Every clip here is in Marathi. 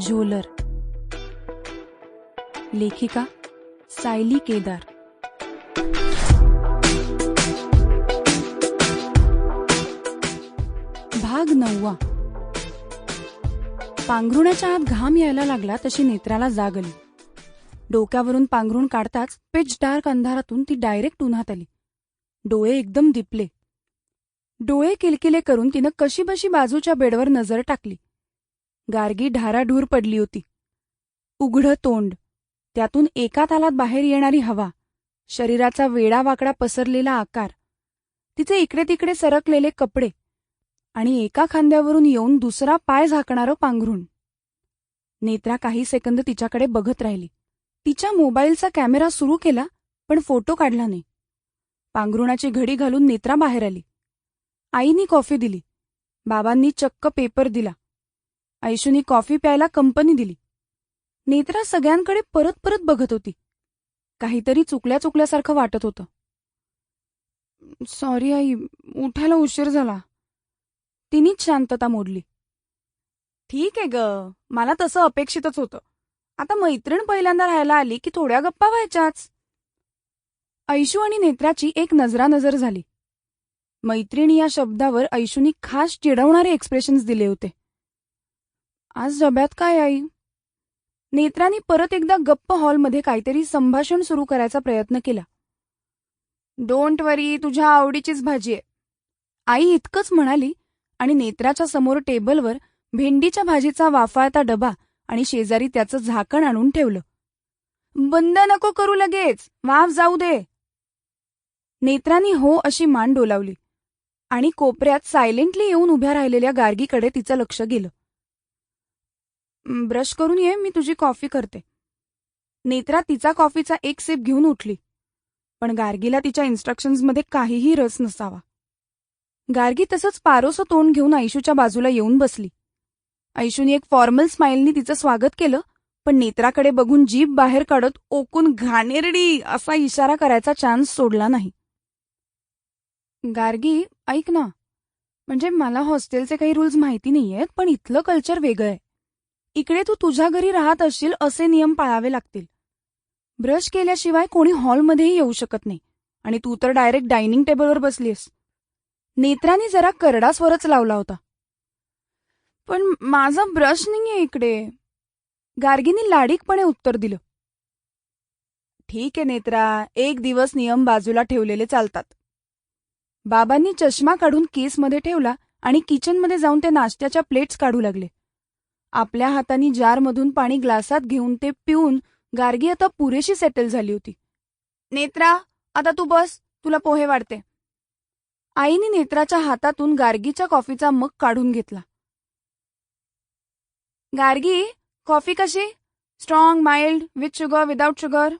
झोलर लेखिका सायली केदार। भाग नववा। पांघरुणाच्या आत घाम यायला लागला तशी नेत्राला जाग आली. डोक्यावरून पांघरुण काढताच पिच डार्क अंधारातून ती डायरेक्ट उन्हात आली. डोळे एकदम दिपले. डोळे किलकिले करून तिनं कशीबशी बाजूच्या बेडवर नजर टाकली. गार्गी ढाराढूर पडली होती. उघडं तोंड त्यातून एका तालात बाहेर येणारी हवा शरीराचा वेडावाकडा पसरलेला आकार तिचे इकडे तिकडे सरकलेले कपडे आणि एका खांद्यावरून येऊन दुसरा पाय झाकणारं पांघरुण. नेत्रा काही सेकंद तिच्याकडे बघत राहिली. तिच्या मोबाईलचा कॅमेरा सुरू केला पण फोटो काढला नाही. पांघरुणाची घडी घालून नेत्रा बाहेर आली. आईनी कॉफी दिली. बाबांनी चक्क पेपर दिला. ऐशूनी कॉफी प्यायला कंपनी दिली. नेत्रा सगळ्यांकडे परत परत बघत होती. काहीतरी चुकल्या चुकल्यासारखं वाटत होतं. सॉरी आई उठायला उशीर झाला. तिनीच शांतता मोडली. ठीक आहे ग मला तसं अपेक्षितच होतं. आता मैत्रीण पहिल्यांदा राहायला आली की थोड्या गप्पा व्हायच्याच. ऐशू आणि नेत्राची एक नजरानजर झाली. मैत्रिणी या शब्दावर ऐशूनी खास चिडवणारे एक्सप्रेशन्स दिले होते. आज डब्यात काय आई? नेत्रांनी परत एकदा गप्प हॉलमध्ये काहीतरी संभाषण सुरू करायचा प्रयत्न केला. डोंट वरी तुझ्या आवडीचीच भाजी आहे. आई इतकंच म्हणाली आणि नेत्राच्या समोर टेबलवर भेंडीच्या भाजीचा वाफाळता डबा आणि शेजारी त्याचं झाकण आणून ठेवलं. बंद नको करू लगेच वाफ जाऊ दे. नेत्रांनी हो अशी मान डोलावली आणि कोपऱ्यात सायलेंटली येऊन उभ्या राहिलेल्या गार्गीकडे तिचं लक्ष गेलं. ब्रश करून ये मी तुझी कॉफी करते. नेत्रा तिचा कॉफीचा एक सेप घेऊन उठली. पण गार्गीला तिच्या इन्स्ट्रक्शन्समध्ये काहीही रस नसावा. गार्गी तसंच पारोसं तोंड घेऊन ऐशूच्या बाजूला येऊन बसली. ऐशूने एक फॉर्मल स्माईलनी तिचं स्वागत केलं पण नेत्राकडे बघून जीभ बाहेर काढत ओकून घाणेरडी असा इशारा करायचा चान्स सोडला नाही. गार्गी ऐक ना. म्हणजे मला हॉस्टेलचे काही रूल्स माहिती नाहीयेत पण इथलं कल्चर वेगळं आहे. इकडे तू तुझ्या घरी राहत असशील असे नियम पाळावे लागतील. ब्रश केल्याशिवाय कोणी हॉलमध्येही येऊ शकत नाही. आणि तू तर डायरेक्ट डायनिंग टेबलवर बसलीस नेत्राने जरा करडा स्वरच लावला होता. पण माझा ब्रश नाहीये इकडे. गार्गीनी लाडीकपणे उत्तर दिलं. ठीक आहे नेत्रा एक दिवस नियम बाजूला ठेवलेले चालतात. बाबांनी चष्मा काढून केसमध्ये ठेवला आणि किचनमध्ये जाऊन ते नाश्त्याच्या प्लेट्स काढू लागले. आपल्या हाताने जारमधून पाणी ग्लासात घेऊन ते पिऊन गार्गी आता पुरेशी सेटल झाली होती. नेत्रा आता तू बस तुला पोहे वाढते. आईने नेत्राच्या हातातून गार्गीच्या कॉफीचा मग काढून घेतला. गार्गी कॉफी कशी? Strong mild with sugar without sugar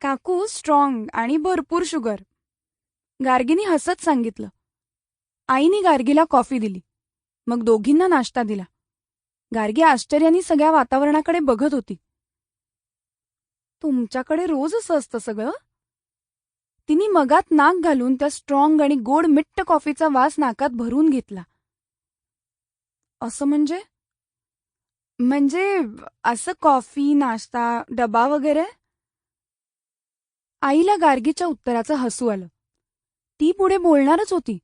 काकू स्ट्रॉंग आणि भरपूर शुगर गार्गीने हसत सांगितलं. आईने गार्गीला कॉफी दिली. मग दोघींना नाश्ता दिला. गार्गी आश्चर्याने सगळ्या वातावरणाकडे बघत होती. तुमच्याकडे रोज असं असतं सगळं? तिने मगात नाक घालून त्या स्ट्रॉंग आणि गोड मिट्ट कॉफीचा वास नाकात भरून घेतला. असं म्हणजे? म्हणजे असं कॉफी नाश्ता डबा वगैरे? आईला गार्गीच्या उत्तराचं हसू आलं. ती पुढे बोलणारच होती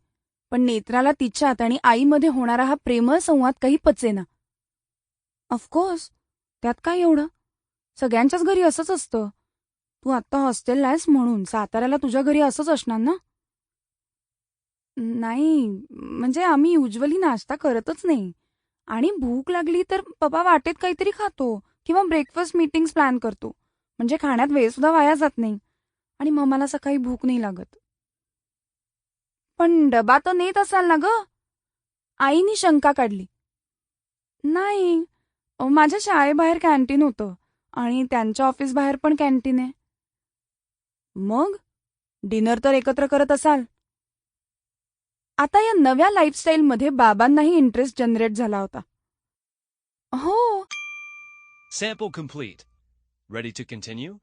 पण नेत्राला तिच्यात आणि आईमध्ये होणारा हा प्रेमळ संवाद काही पचेना. ऑफकोर्स त्यात काय एवढं? सगळ्यांच्याच घरी असंच असतं. तू आत्ता हॉस्टेलला आहेस म्हणून. साताऱ्याला तुझ्या घरी असंच असणार ना? नाही. म्हणजे आम्ही युजली नाश्ता करतच नाही. आणि भूक लागली तर पप्पा वाटेत काहीतरी खातो किंवा ब्रेकफास्ट मीटिंग्स प्लॅन करतो. म्हणजे खाण्यात वेळ सुद्धा वाया जात नाही. आणि मग मला सकाळी भूक नाही लागत. पण डबा तर नेत असाल ना ग? आईनी शंका काढली. नाही. माझ्या शाळेबाहेर कॅन्टीन होतं आणि त्यांच्या ऑफिस बाहेर पण कॅन्टीन आहे. मग? डिनर तर एकत्र करत असाल. आता या नव्या लाईफस्टाईलमध्ये बाबांनाही इंटरेस्ट जनरेट झाला होता. हो. Sample complete ready to continue